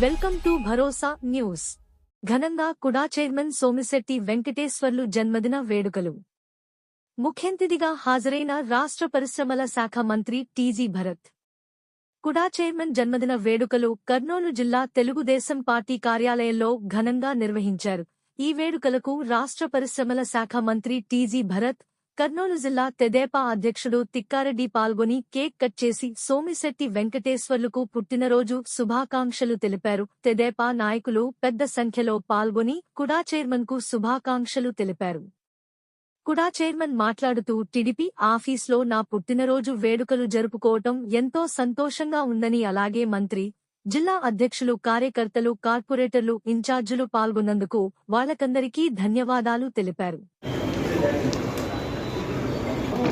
Welcome to Bharosa news. ఘనంగా కుడా chairman Somisetti Venkateswarlu జన్మదిన వేడుకలు. ముఖ్యంతిథిగా హాజరైన రాష్ట్ర పరిశ్రమల శాఖ మంత్రి టీజీ భరత్. కుడా చైర్మన్ జన్మదిన వేడుకలు కర్నూలు జిల్లా తెలుగుదేశం పార్టీ కార్యాలయంలో ఘనంగా నిర్వహించారు. ఈ వేడుకలకు రాష్ట్ర పరిశ్రమల శాఖ మంత్రి టీజీ భరత్ కర్నూలు జిల్లా తెదేపా అధ్యక్షుడు తిక్కారెడ్డి పాల్గొని కేక్ కట్ చేసి సోమిశెట్టి వెంకటేశ్వర్లకు పుట్టినరోజు శుభాకాంక్షలు తెలిపారు. తెదేపా నాయకులు పెద్ద సంఖ్యలో పాల్గొని కుడా చైర్మన్కు శుభాకాంక్షలు తెలిపారు. కుడా చైర్మన్ మాట్లాడుతూ టిడిపి ఆఫీస్లో నా పుట్టినరోజు వేడుకలు జరుపుకోవటం ఎంతో సంతోషంగా ఉందని అలాగే మంత్రి జిల్లా అధ్యక్షులు కార్యకర్తలు కార్పొరేటర్లు ఇన్ఛార్జీలు పాల్గొన్నందుకు వాళ్ళకందరికీ ధన్యవాదాలు తెలిపారు.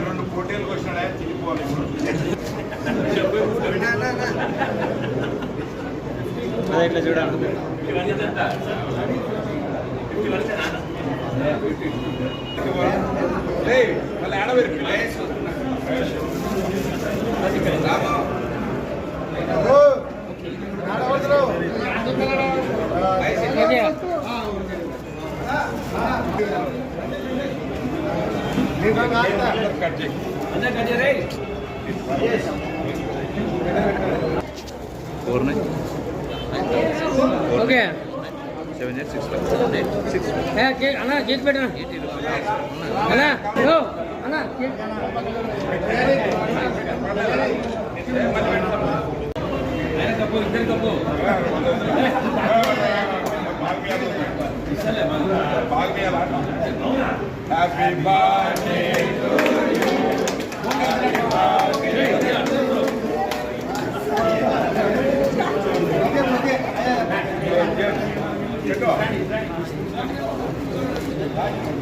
రెండు పోటీలకు వచ్చినాడే తిరిగిపోవాలి ఇట్లా చూడండి మళ్ళీ ఆడవేరు cut four nine okay seven eight six five seven eight six five అన్నా కేక్ పెట్టినా అన్నా హలో అన్నా కేక్ ఇద్దరు కప్పు బాగా Happy birthday to you. Happy birthday to you. You.